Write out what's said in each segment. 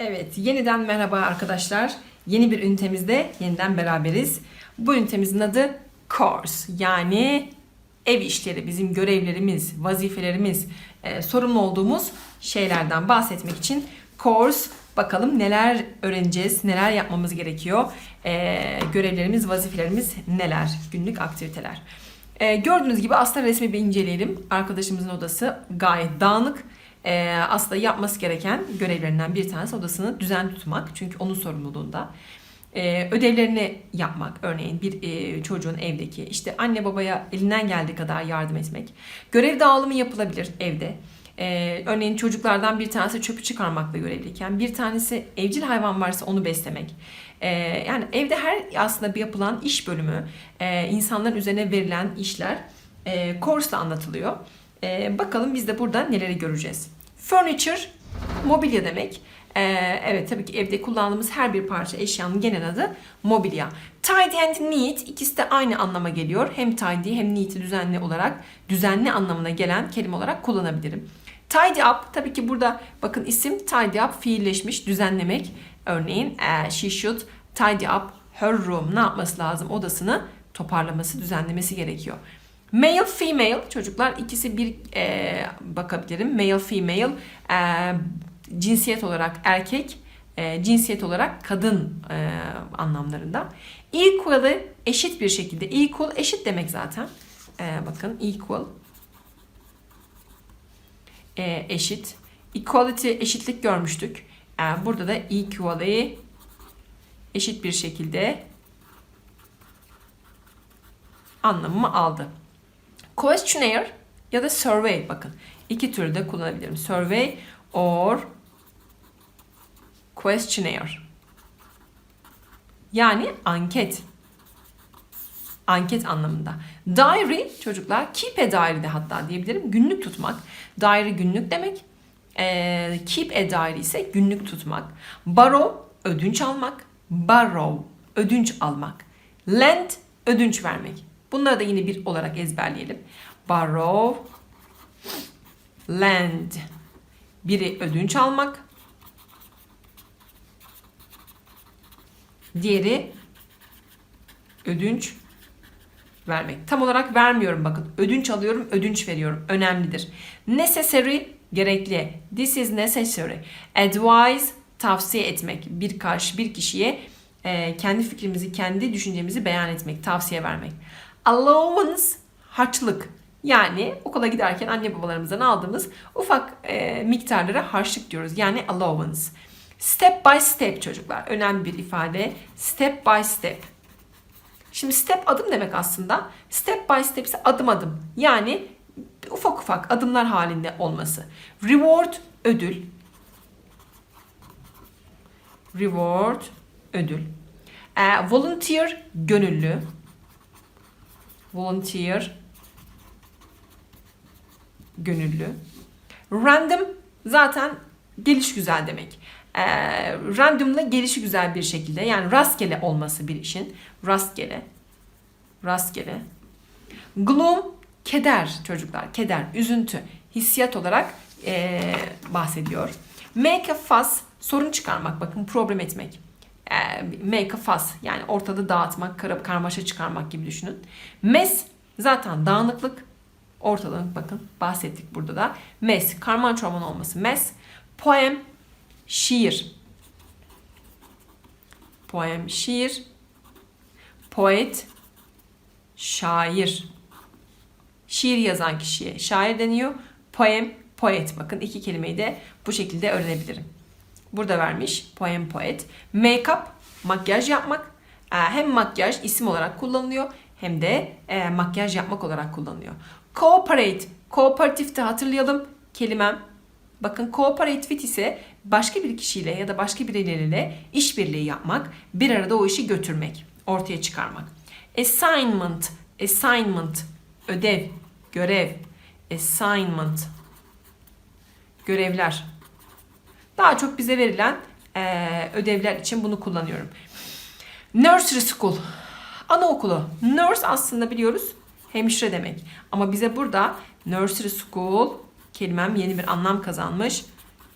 Evet, yeniden merhaba arkadaşlar. Yeni bir ünitemizde yeniden beraberiz. Bu ünitemizin adı Course. Yani ev işleri, bizim görevlerimiz, vazifelerimiz, e, sorumlu olduğumuz şeylerden bahsetmek için Course bakalım neler öğreneceğiz, neler yapmamız gerekiyor, e, görevlerimiz, vazifelerimiz neler, günlük aktiviteler. E, gördüğünüz gibi aslında resmi bir inceleyelim. Arkadaşımızın odası gayet dağınık. Ee, aslında yapması gereken görevlerinden bir tanesi odasını düzen tutmak. Çünkü onun sorumluluğunda. Ee, ödevlerini yapmak örneğin bir e, çocuğun evdeki işte anne babaya elinden geldiği kadar yardım etmek. Görev dağılımı yapılabilir evde. Ee, örneğin çocuklardan bir tanesi çöpü çıkarmakla görevliyken bir tanesi evcil hayvan varsa onu beslemek. Ee, yani evde her aslında bir yapılan iş bölümü e, insanların üzerine verilen işler e, course'da anlatılıyor. Ee, bakalım biz de burada neleri göreceğiz. Furniture, mobilya demek. Ee, evet tabii ki evde kullandığımız her bir parça eşyanın genel adı mobilya. Tidy and neat ikisi de aynı anlama geliyor. Hem tidy hem neat'i düzenli olarak düzenli anlamına gelen kelime olarak kullanabilirim. Tidy up tabii ki burada bakın isim tidy up fiilleşmiş düzenlemek. Örneğin eh, she should tidy up her room ne yapması lazım odasını toparlaması düzenlemesi gerekiyor. Male, female çocuklar ikisi bir e, bakabilirim. Male, female e, cinsiyet olarak erkek, e, cinsiyet olarak kadın e, anlamlarında. Equal'ı eşit bir şekilde. Equal eşit demek zaten. E, bakın equal e, eşit. Equality eşitlik görmüştük. E, burada da equally eşit bir şekilde anlamımı aldı. Questionnaire ya da survey bakın. iki türlü de kullanabilirim. Survey or questionnaire. Yani anket. Anket anlamında. Diary çocuklar keep a diary de hatta diyebilirim. Günlük tutmak. Diary günlük demek. Ee, keep a diary ise günlük tutmak. Borrow ödünç almak. Borrow ödünç almak. Lend ödünç vermek. Bunları da yine bir olarak ezberleyelim. Borrow, lend. Biri ödünç almak. Diğeri ödünç vermek. Tam olarak vermiyorum bakın. Ödünç alıyorum, ödünç veriyorum. Önemlidir. Necessary gerekli. This is necessary. Advise tavsiye etmek. Bir karşı bir kişiye kendi fikrimizi, kendi düşüncemizi beyan etmek, tavsiye vermek. Allowance harçlık. Yani okula giderken anne babalarımızdan aldığımız ufak e, miktarlara harçlık diyoruz. Yani allowance. Step by step çocuklar. Önemli bir ifade. Step by step. Şimdi step adım demek aslında. Step by step ise adım adım. Yani ufak ufak adımlar halinde olması. Reward ödül. Reward ödül. E, volunteer gönüllü. Volunteer gönüllü. Random zaten geliş güzel demek. Ee, random'la gelişi güzel bir şekilde yani rastgele olması bir işin. Rastgele. Rastgele. Gloom keder çocuklar. Keder, üzüntü, hissiyat olarak ee, bahsediyor. Make a fuss sorun çıkarmak bakın problem etmek. Ee, make a fuss yani ortada dağıtmak, kar karmaşa çıkarmak gibi düşünün. Mess zaten dağınıklık, ortalık bakın bahsettik burada da. Mess, karman çorman olması mess. Poem, şiir. Poem, şiir. Poet, şair. Şiir yazan kişiye şair deniyor. Poem, poet. Bakın iki kelimeyi de bu şekilde öğrenebilirim. Burada vermiş poem poet. Make-up makyaj yapmak. Ee, hem makyaj isim olarak kullanılıyor hem de e, makyaj yapmak olarak kullanılıyor. Cooperate. Kooperatifte hatırlayalım kelimem. Bakın cooperate with ise başka bir kişiyle ya da başka birileriyle işbirliği yapmak, bir arada o işi götürmek, ortaya çıkarmak. Assignment, assignment, ödev, görev, assignment, görevler. Daha çok bize verilen e, ödevler için bunu kullanıyorum. Nursery school, anaokulu. Nurse aslında biliyoruz hemşire demek. Ama bize burada nursery school kelimem yeni bir anlam kazanmış.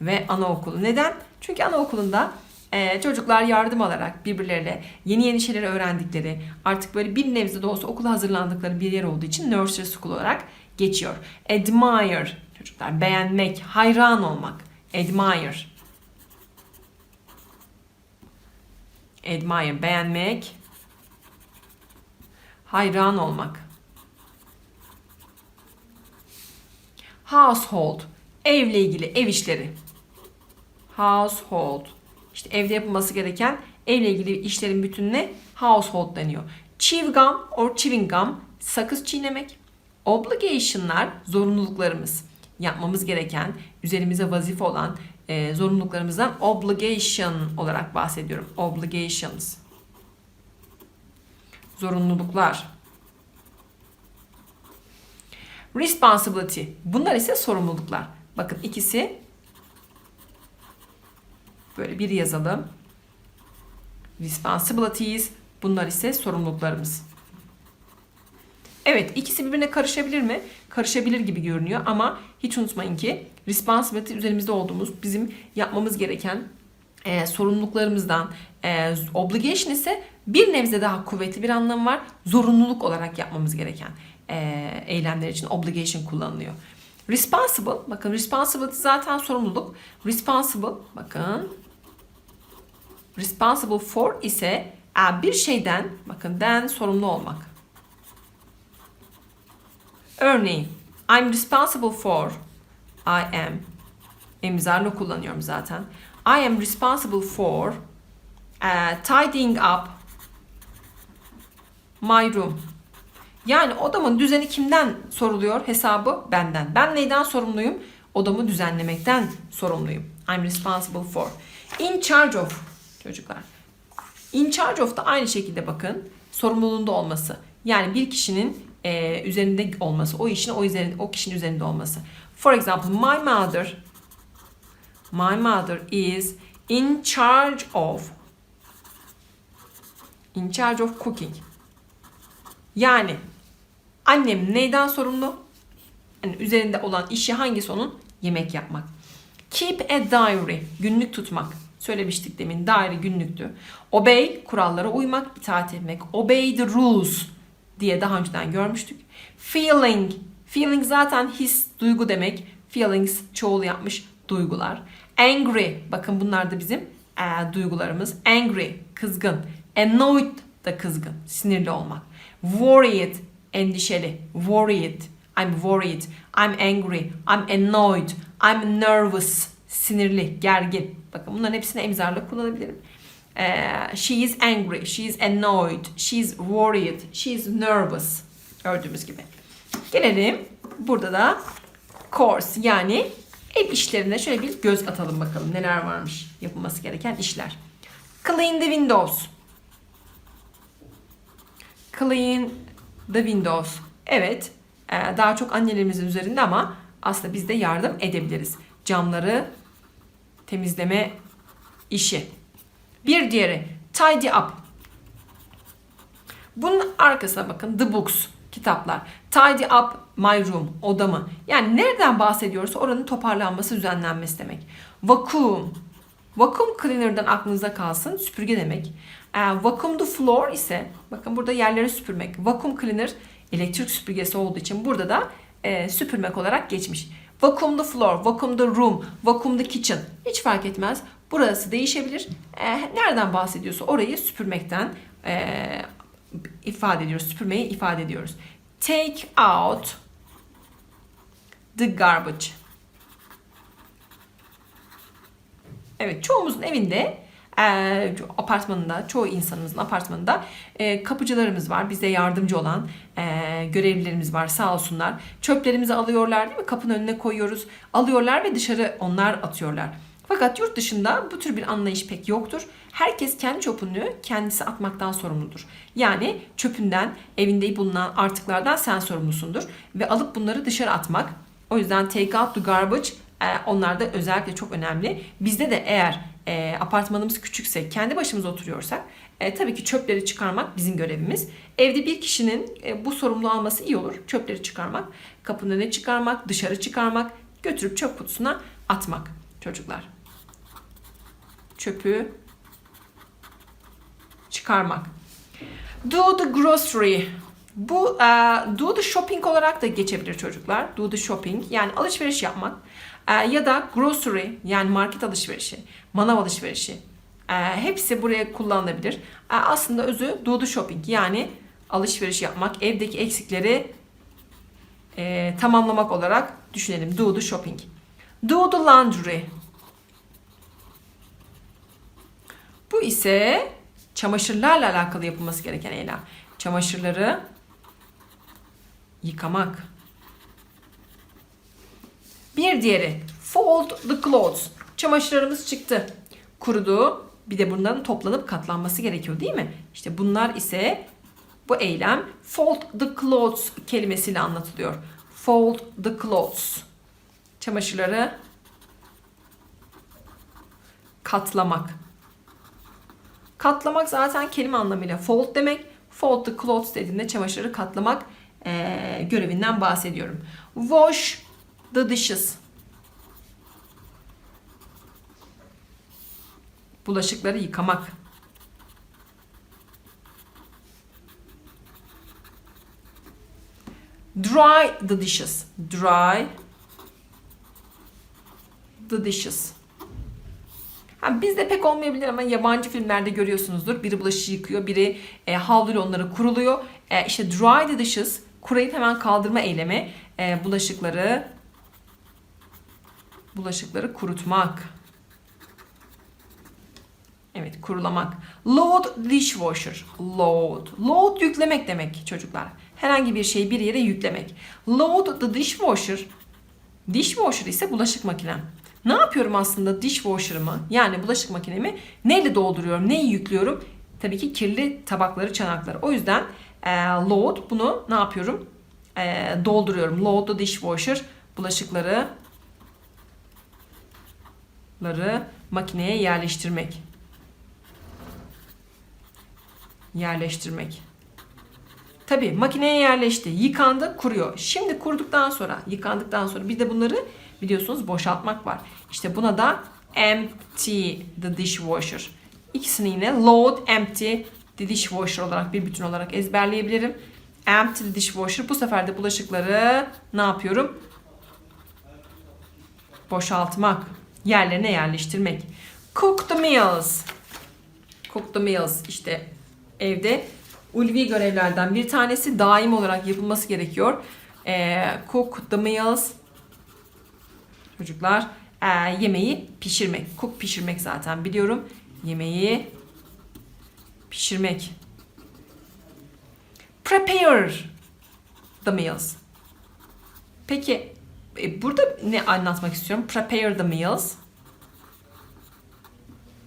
ve anaokulu. Neden? Çünkü anaokulunda e, çocuklar yardım alarak birbirleriyle yeni yeni şeyleri öğrendikleri, artık böyle bir nebze de olsa okula hazırlandıkları bir yer olduğu için nursery school olarak geçiyor. Admire çocuklar beğenmek, hayran olmak. Admire. Admire beğenmek, hayran olmak. Household evle ilgili ev işleri. Household işte evde yapılması gereken evle ilgili işlerin bütününe household deniyor. Chew gum or chewing gum sakız çiğnemek. Obligation'lar zorunluluklarımız. Yapmamız gereken, üzerimize vazife olan e, zorunluluklarımızdan obligation olarak bahsediyorum. Obligations. Zorunluluklar. Responsibility. Bunlar ise sorumluluklar. Bakın ikisi böyle bir yazalım. Responsibilities. Bunlar ise sorumluluklarımız. Evet ikisi birbirine karışabilir mi? Karışabilir gibi görünüyor ama hiç unutmayın ki responsibility üzerimizde olduğumuz bizim yapmamız gereken e, sorumluluklarımızdan e, obligation ise bir nebze daha kuvvetli bir anlamı var. Zorunluluk olarak yapmamız gereken e, eylemler için obligation kullanılıyor. Responsible, bakın responsibility zaten sorumluluk. Responsible, bakın responsible for ise e, bir şeyden, bakın den sorumlu olmak. Örneğin, I'm responsible for, I am, emzarla kullanıyorum zaten. I am responsible for uh, tidying up my room. Yani odamın düzeni kimden soruluyor hesabı? Benden. Ben neyden sorumluyum? Odamı düzenlemekten sorumluyum. I'm responsible for. In charge of çocuklar. In charge of da aynı şekilde bakın sorumluluğunda olması. Yani bir kişinin e, üzerinde olması, o işin o üzerinde, o kişinin üzerinde olması. For example, my mother My mother is in charge of in charge of cooking. Yani annem neyden sorumlu? Yani üzerinde olan işi hangisi onun? Yemek yapmak. Keep a diary. Günlük tutmak. Söylemiştik demin. Diary günlüktü. Obey. Kurallara uymak, itaat etmek. Obey the rules diye daha önceden görmüştük. Feeling. Feeling zaten his, duygu demek. Feelings çoğul yapmış duygular. Angry. Bakın bunlar da bizim e, duygularımız. Angry. Kızgın. Annoyed da kızgın. Sinirli olmak. Worried. Endişeli. Worried. I'm worried. I'm angry. I'm annoyed. I'm nervous. Sinirli. Gergin. Bakın bunların hepsini emzarla kullanabilirim. E, she is angry. She is annoyed. She is worried. She is nervous. Gördüğümüz gibi. Gelelim. Burada da course yani Ev işlerine şöyle bir göz atalım bakalım neler varmış yapılması gereken işler. Clean the windows. Clean the windows. Evet e, daha çok annelerimizin üzerinde ama aslında biz de yardım edebiliriz. Camları temizleme işi. Bir diğeri tidy up. Bunun arkasına bakın the books kitaplar. Tidy up my room, odamı. Yani nereden bahsediyorsa oranın toparlanması, düzenlenmesi demek. Vacuum. Vacuum cleaner'dan aklınızda kalsın. Süpürge demek. E, vacuum the floor ise bakın burada yerleri süpürmek. Vacuum cleaner elektrik süpürgesi olduğu için burada da e, süpürmek olarak geçmiş. Vacuum the floor, vacuum the room, vacuum the kitchen. Hiç fark etmez. Burası değişebilir. E, nereden bahsediyorsa orayı süpürmekten e, ifade ediyoruz. Süpürmeyi ifade ediyoruz. Take out the garbage. Evet çoğumuzun evinde e, apartmanında, çoğu insanımızın apartmanında e, kapıcılarımız var. Bize yardımcı olan görevlilerimiz var sağ olsunlar. Çöplerimizi alıyorlar değil mi? Kapının önüne koyuyoruz. Alıyorlar ve dışarı onlar atıyorlar. Fakat yurt dışında bu tür bir anlayış pek yoktur. Herkes kendi çöpünü kendisi atmaktan sorumludur. Yani çöpünden, evinde bulunan artıklardan sen sorumlusundur. Ve alıp bunları dışarı atmak. O yüzden take out the garbage e, onlar da özellikle çok önemli. Bizde de eğer e, apartmanımız küçükse, kendi başımıza oturuyorsak e, tabii ki çöpleri çıkarmak bizim görevimiz. Evde bir kişinin e, bu sorumluluğu alması iyi olur. Çöpleri çıkarmak, kapının önüne çıkarmak, dışarı çıkarmak, götürüp çöp kutusuna atmak. çocuklar. Çöpü çıkarmak. Do the grocery. Bu e, do the shopping olarak da geçebilir çocuklar. Do the shopping yani alışveriş yapmak. E, ya da grocery yani market alışverişi, manav alışverişi. E, hepsi buraya kullanılabilir. E, aslında özü do the shopping yani alışveriş yapmak, evdeki eksikleri e, tamamlamak olarak düşünelim. Do the shopping. Do the laundry. Bu ise çamaşırlarla alakalı yapılması gereken eylem. Çamaşırları yıkamak. Bir diğeri fold the clothes. Çamaşırlarımız çıktı. Kurudu. Bir de bunların toplanıp katlanması gerekiyor değil mi? İşte bunlar ise bu eylem fold the clothes kelimesiyle anlatılıyor. Fold the clothes. Çamaşırları katlamak. Katlamak zaten kelime anlamıyla fold demek. Fold the clothes dediğinde çamaşırı katlamak eee, görevinden bahsediyorum. Wash the dishes. Bulaşıkları yıkamak. Dry the dishes. Dry the dishes. Ha, bizde pek olmayabilir ama yabancı filmlerde görüyorsunuzdur. Biri bulaşığı yıkıyor, biri e, havluyla onları kuruluyor. E, işte dry the dishes, kurayıp hemen kaldırma eylemi. E, bulaşıkları bulaşıkları kurutmak. Evet, kurulamak. Load dishwasher. Load. Load yüklemek demek çocuklar. Herhangi bir şeyi bir yere yüklemek. Load the dishwasher. Dishwasher ise bulaşık makinem. Ne yapıyorum aslında dishwasher'ımı yani bulaşık makinemi neyle dolduruyorum, neyi yüklüyorum? Tabii ki kirli tabakları, çanakları. O yüzden e, load bunu ne yapıyorum? E, dolduruyorum. Load the dishwasher bulaşıkları ları makineye yerleştirmek. Yerleştirmek. Tabii makineye yerleşti, yıkandı, kuruyor. Şimdi kuruduktan sonra, yıkandıktan sonra bir de bunları biliyorsunuz boşaltmak var. İşte buna da empty the dishwasher. İkisini yine load, empty the dishwasher olarak bir bütün olarak ezberleyebilirim. Empty the dishwasher. Bu sefer de bulaşıkları ne yapıyorum? Boşaltmak. Yerlerine yerleştirmek. Cook the meals. Cook the meals. İşte evde ulvi görevlerden bir tanesi daim olarak yapılması gerekiyor. Ee, cook the meals çocuklar e, yemeği pişirmek. Cook pişirmek zaten biliyorum. Yemeği pişirmek. Prepare the meals. Peki e, burada ne anlatmak istiyorum? Prepare the meals.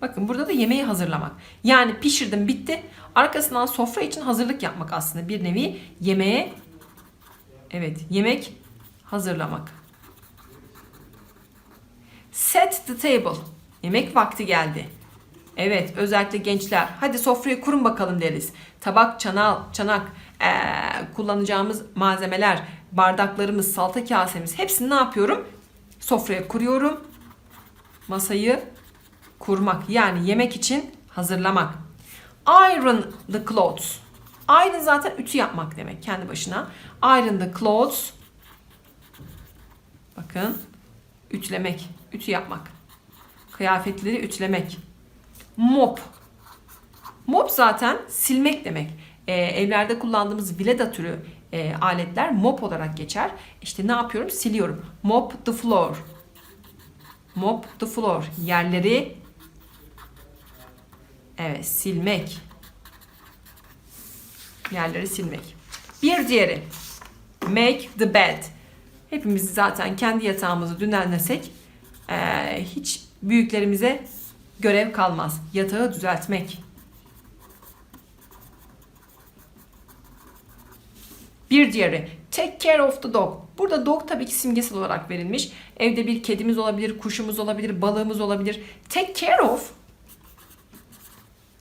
Bakın burada da yemeği hazırlamak. Yani pişirdim bitti. Arkasından sofra için hazırlık yapmak aslında bir nevi yemeğe evet yemek hazırlamak. Set the table. Yemek vakti geldi. Evet özellikle gençler hadi sofrayı kurun bakalım deriz. Tabak, çanal, çanak, ee, kullanacağımız malzemeler, bardaklarımız, salata kasemiz hepsini ne yapıyorum? Sofraya kuruyorum. Masayı kurmak yani yemek için hazırlamak. Iron the clothes. Iron zaten ütü yapmak demek kendi başına. Iron the clothes. Bakın ütülemek, ütü yapmak. Kıyafetleri ütülemek. Mop. Mop zaten silmek demek. Ee, evlerde kullandığımız vileda türü e, aletler mop olarak geçer. İşte ne yapıyorum? Siliyorum. Mop the floor. Mop the floor. Yerleri Evet, silmek. Yerleri silmek. Bir diğeri. Make the bed. Hepimiz zaten kendi yatağımızı düzenlesek eee, hiç büyüklerimize görev kalmaz. Yatağı düzeltmek. Bir diğeri take care of the dog. Burada dog tabii ki simgesel olarak verilmiş. Evde bir kedimiz olabilir, kuşumuz olabilir, balığımız olabilir. Take care of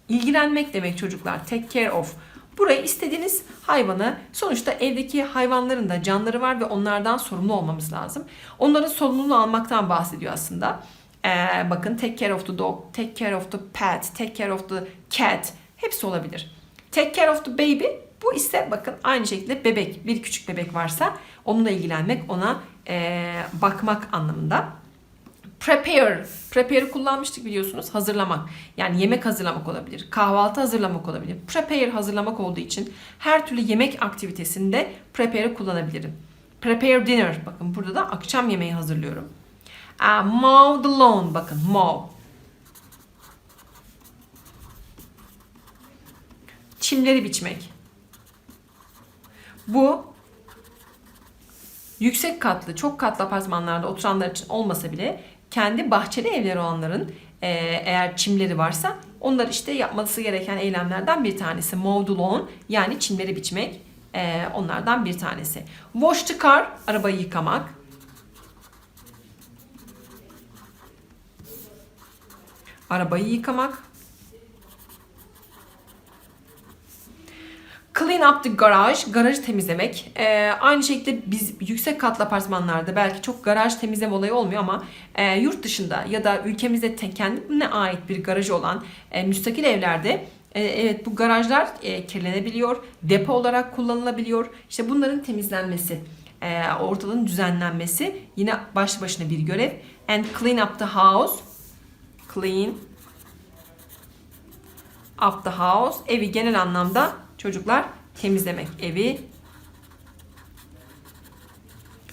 İlgilenmek demek çocuklar. Take care of. Burayı istediğiniz hayvanı sonuçta evdeki hayvanların da canları var ve onlardan sorumlu olmamız lazım. Onların sorumluluğunu almaktan bahsediyor aslında. Ee, bakın take care of the dog, take care of the pet, take care of the cat. Hepsi olabilir. Take care of the baby. Bu ise bakın aynı şekilde bebek, bir küçük bebek varsa onunla ilgilenmek, ona ee, bakmak anlamında. Prepare. Prepare'ı kullanmıştık biliyorsunuz. Hazırlamak. Yani yemek hazırlamak olabilir. Kahvaltı hazırlamak olabilir. Prepare hazırlamak olduğu için her türlü yemek aktivitesinde prepare'ı kullanabilirim. Prepare dinner. Bakın burada da akşam yemeği hazırlıyorum. Uh, mow the lawn. Bakın mow. Çimleri biçmek. Bu yüksek katlı, çok katlı apartmanlarda oturanlar için olmasa bile kendi bahçeli evleri olanların e, eğer çimleri varsa onlar işte yapması gereken eylemlerden bir tanesi. Mow the lawn yani çimleri biçmek e, onlardan bir tanesi. Wash the car arabayı yıkamak. Arabayı yıkamak. Clean up the garage, garajı temizlemek. Ee, aynı şekilde biz yüksek katlı apartmanlarda belki çok garaj temizleme olayı olmuyor ama e, yurt dışında ya da ülkemizde kendine ait bir garajı olan e, müstakil evlerde e, evet bu garajlar e, kirlenebiliyor, depo olarak kullanılabiliyor. İşte bunların temizlenmesi, e, ortalığın düzenlenmesi yine başlı başına bir görev. And clean up the house, clean up the house, evi genel anlamda çocuklar temizlemek evi.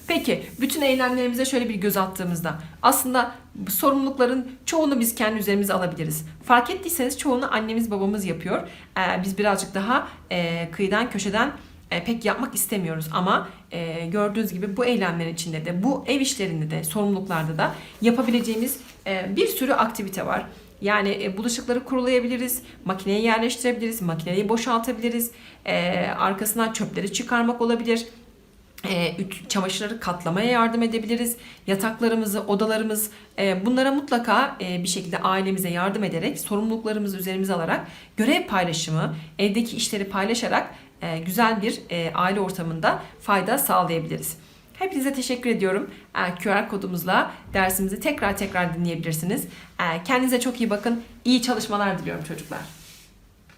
Peki bütün eylemlerimize şöyle bir göz attığımızda aslında sorumlulukların çoğunu biz kendi üzerimize alabiliriz. Fark ettiyseniz çoğunu annemiz babamız yapıyor. Ee, biz birazcık daha e, kıyıdan köşeden e, pek yapmak istemiyoruz ama e, gördüğünüz gibi bu eylemlerin içinde de bu ev işlerinde de sorumluluklarda da yapabileceğimiz e, bir sürü aktivite var. Yani e, bulaşıkları kurulayabiliriz, makineye yerleştirebiliriz, makineyi boşaltabiliriz, e, arkasından çöpleri çıkarmak olabilir. E, çamaşırları katlamaya yardım edebiliriz. Yataklarımızı, odalarımız e, bunlara mutlaka e, bir şekilde ailemize yardım ederek, sorumluluklarımızı üzerimize alarak, görev paylaşımı, evdeki işleri paylaşarak e, güzel bir e, aile ortamında fayda sağlayabiliriz. Hepinize teşekkür ediyorum. E, QR kodumuzla dersimizi tekrar tekrar dinleyebilirsiniz. E, Kendinize çok iyi bakın. İyi çalışmalar diliyorum çocuklar.